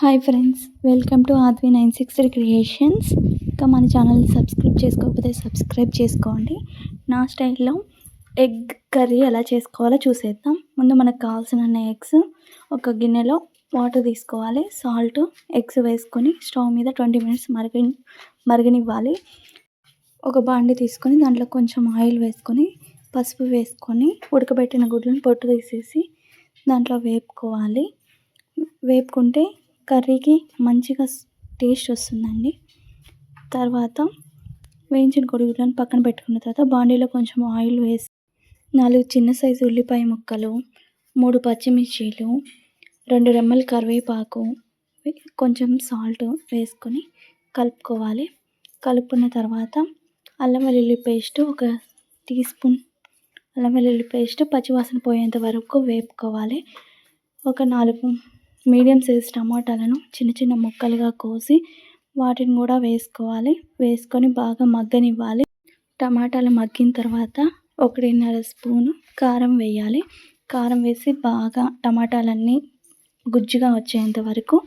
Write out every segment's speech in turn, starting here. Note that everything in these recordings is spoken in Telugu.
Hi friends welcome to Advi nine six creations ఇంకా మన ఛానల్ని సబ్స్క్రైబ్ చేసుకోకపోతే సబ్స్క్రైబ్ చేసుకోండి. నా స్టైల్లో ఎగ్ కర్రీ ఎలా చేసుకోవాలో చూసేద్దాం. ముందు మనకు కావాల్సిన ఎగ్స్ ఒక గిన్నెలో వాటర్ తీసుకోవాలి. సాల్ట్ ఎగ్స్ వేసుకొని స్టవ్ మీద ట్వంటీ మినిట్స్ మరగ మరగనివ్వాలి. ఒక బాండి తీసుకొని దాంట్లో కొంచెం ఆయిల్ వేసుకొని పసుపు వేసుకొని ఉడకబెట్టిన గుడ్లను పొట్టు తీసేసి దాంట్లో వేపుకోవాలి. వేపుకుంటే కర్రీకి మంచిగా టేస్ట్ వస్తుందండి. తర్వాత వేయించిన కోడిగుడ్లను పక్కన పెట్టుకున్న తర్వాత బాండీలో కొంచెం ఆయిల్ వేసి నాలుగు చిన్న సైజు ఉల్లిపాయ ముక్కలు మూడు పచ్చిమిర్చీలు రెండు రెమ్మల కరివేపాకు కొంచెం సాల్ట్ వేసుకొని కలుపుకోవాలి. కలుపుకున్న తర్వాత అల్లం వెల్లుల్లి పేస్ట్ ఒక టీ స్పూన్ అల్లం వెల్లుల్లి పేస్ట్ పచ్చివాసన పోయేంత వరకు వేపుకోవాలి. ఒక నాలుగు మీడియం సైజ్ టమాటాలను చిన్న చిన్న ముక్కలుగా కోసి వాటిని కూడా వేసుకోవాలి. వేసుకొని బాగా మగ్గనివ్వాలి. టమాటాలు మగ్గిన తర్వాత ఒకటిన్నర స్పూను కారం వేయాలి. కారం వేసి బాగా టమాటాలన్నీ గుజ్జుగా వచ్చేంత వరకు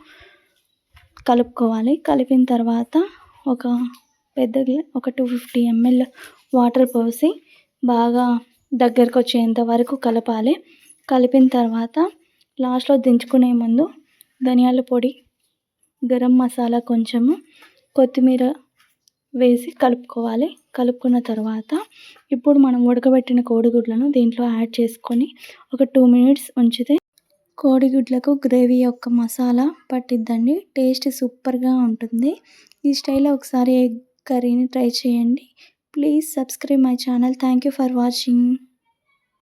కలుపుకోవాలి. కలిపిన తర్వాత ఒక పెద్ద ఒక టూ ఫిఫ్టీ ఎంఎల్ వాటర్ పోసి బాగా దగ్గరకు వచ్చేంత వరకు కలపాలి. కలిపిన తర్వాత లాస్ట్లో దించుకునే ముందు ధనియాల పొడి గరం మసాలా కొంచెము కొత్తిమీర వేసి కలుపుకోవాలి. కలుపుకున్న తర్వాత ఇప్పుడు మనం ఉడకబెట్టిన కోడిగుడ్లను దీంట్లో యాడ్ చేసుకొని ఒక టూ మినిట్స్ ఉంచితే కోడిగుడ్లకు గ్రేవీ యొక్క మసాలా పట్టిద్దండి. టేస్ట్ సూపర్గా ఉంటుంది. ఈ స్టైల్లో ఒకసారి ఎగ్ కర్రీని ట్రై చేయండి. Please subscribe my channel. Thank you for watching.